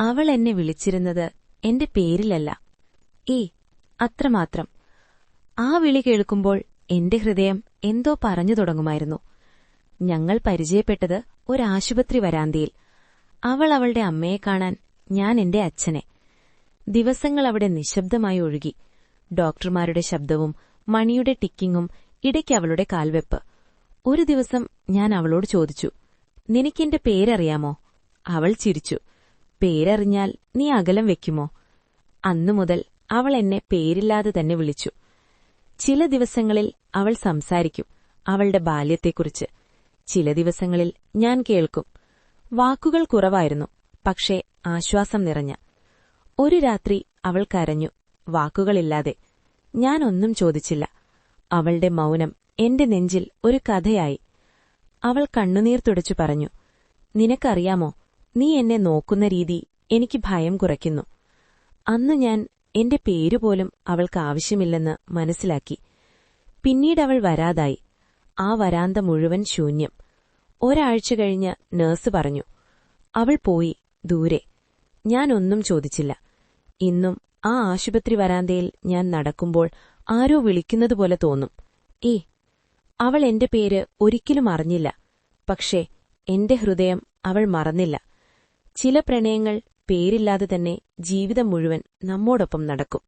അവൾ എന്നെ വിളിച്ചിരുന്നത് എന്റെ പേരിലല്ല. ഏ അത്രമാത്രം. ആ വിളി കേൾക്കുമ്പോൾ എന്റെ ഹൃദയം എന്തോ പറഞ്ഞു തുടങ്ങുമായിരുന്നു. ഞങ്ങൾ പരിചയപ്പെട്ടത് ഒരാശുപത്രി വരാന്തിയിൽ. അവൾ അവളുടെ അമ്മയെ കാണാൻ ഞാൻ എന്റെ അച്ഛനെ. ദിവസങ്ങൾ അവിടെ നിശബ്ദമായി ഒഴുകി. ഡോക്ടർമാരുടെ ശബ്ദവും മണിയുടെ ടിക്കിങ്ങും ഇടയ്ക്ക് അവളുടെ കാൽവെപ്പ്. ഒരു ദിവസം ഞാൻ അവളോട് ചോദിച്ചു നിനക്കെന്റെ പേരറിയാമോ? അവൾ ചിരിച്ചു. പേരറിഞ്ഞാൽ നീ അകലം വെക്കുമോ? അന്നു മുതൽ അവൾ എന്നെ പേരില്ലാതെ തന്നെ വിളിച്ചു. ചില ദിവസങ്ങളിൽ അവൾ സംസാരിക്കും അവളുടെ ബാല്യത്തെക്കുറിച്ച്. ചില ദിവസങ്ങളിൽ ഞാൻ കേൾക്കും. വാക്കുകൾ കുറവായിരുന്നു പക്ഷേ ആശ്വാസം നിറഞ്ഞ. ഒരു രാത്രി അവൾ കരഞ്ഞു വാക്കുകളില്ലാതെ. ഞാൻ ഒന്നും ചോദിച്ചില്ല. അവളുടെ മൗനം എന്റെ നെഞ്ചിൽ ഒരു കഥയായി. അവൾ കണ്ണുനീർ തുടച്ചു പറഞ്ഞു നിനക്കറിയാമോ നീ എന്നെ നോക്കുന്ന രീതി എനിക്ക് ഭയം കുറയ്ക്കുന്നു. അന്ന് ഞാൻ എന്റെ പേരുപോലും അവൾക്ക് ആവശ്യമില്ലെന്ന് മനസ്സിലാക്കി. പിന്നീട് അവൾ വരാതായി. ആ വരാന്ത മുഴുവൻ ശൂന്യം. ഒരാഴ്ച കഴിഞ്ഞ് നേഴ്സ് പറഞ്ഞു അവൾ പോയി ദൂരെ. ഞാൻ ഒന്നും ചോദിച്ചില്ല. ഇന്നും ആ ആശുപത്രി വരാന്തയിൽ ഞാൻ നടക്കുമ്പോൾ ആരോ വിളിക്കുന്നതുപോലെ തോന്നും. ഏ അവൾ എന്റെ പേര് ഒരിക്കലും അറിഞ്ഞില്ല. പക്ഷേ എന്റെ ഹൃദയം അവൾ മറന്നില്ല. ചില പ്രണയങ്ങൾ പേരില്ലാതെ തന്നെ ജീവിതം മുഴുവൻ നമ്മോടൊപ്പം നടക്കും